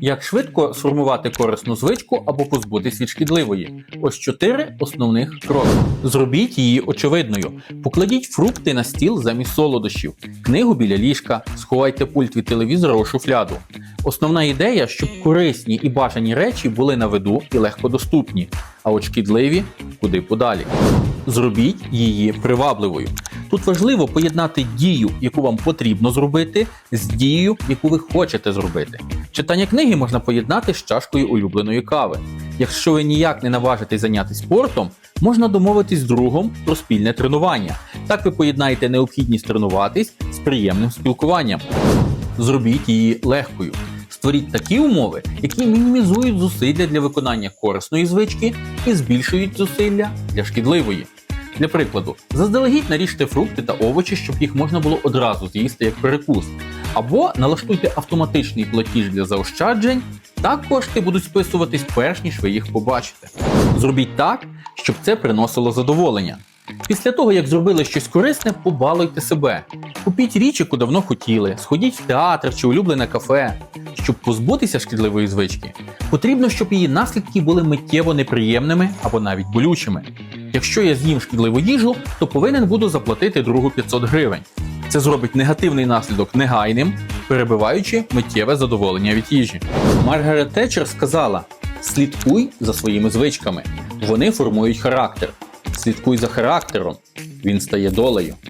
Як швидко сформувати корисну звичку або позбутись від шкідливої? Ось чотири основних кроки. Зробіть її очевидною. Покладіть фрукти на стіл замість солодощів, книгу біля ліжка, сховайте пульт від телевізора у шуфляду. Основна ідея, щоб корисні і бажані речі були на виду і легко доступні, а от шкідливі куди подалі. Зробіть її привабливою. Тут важливо поєднати дію, яку вам потрібно зробити, з дією, яку ви хочете зробити. Читання книги можна поєднати з чашкою улюбленої кави. Якщо ви ніяк не наважитесь зайнятися спортом, можна домовитись з другом про спільне тренування. Так ви поєднаєте необхідність тренуватись з приємним спілкуванням. Зробіть її легкою. Створіть такі умови, які мінімізують зусилля для виконання корисної звички і збільшують зусилля для шкідливої. Для прикладу, заздалегідь наріжте фрукти та овочі, щоб їх можна було одразу з'їсти як перекус. Або налаштуйте автоматичний платіж для заощаджень, так кошти будуть списуватись перш ніж ви їх побачите. Зробіть так, щоб це приносило задоволення. Після того, як зробили щось корисне, побалуйте себе. Купіть річ, яку давно хотіли, сходіть в театр чи улюблене кафе. Щоб позбутися шкідливої звички, потрібно, щоб її наслідки були миттєво неприємними або навіть болючими. Якщо я з'їм шкідливу їжу, то повинен буду заплатити другу 500 гривень. Це зробить негативний наслідок негайним, перебиваючи миттєве задоволення від їжі. Маргарет Тетчер сказала: слідкуй за своїми звичками. Вони формують характер. Слідкуй за характером. Він стає долею.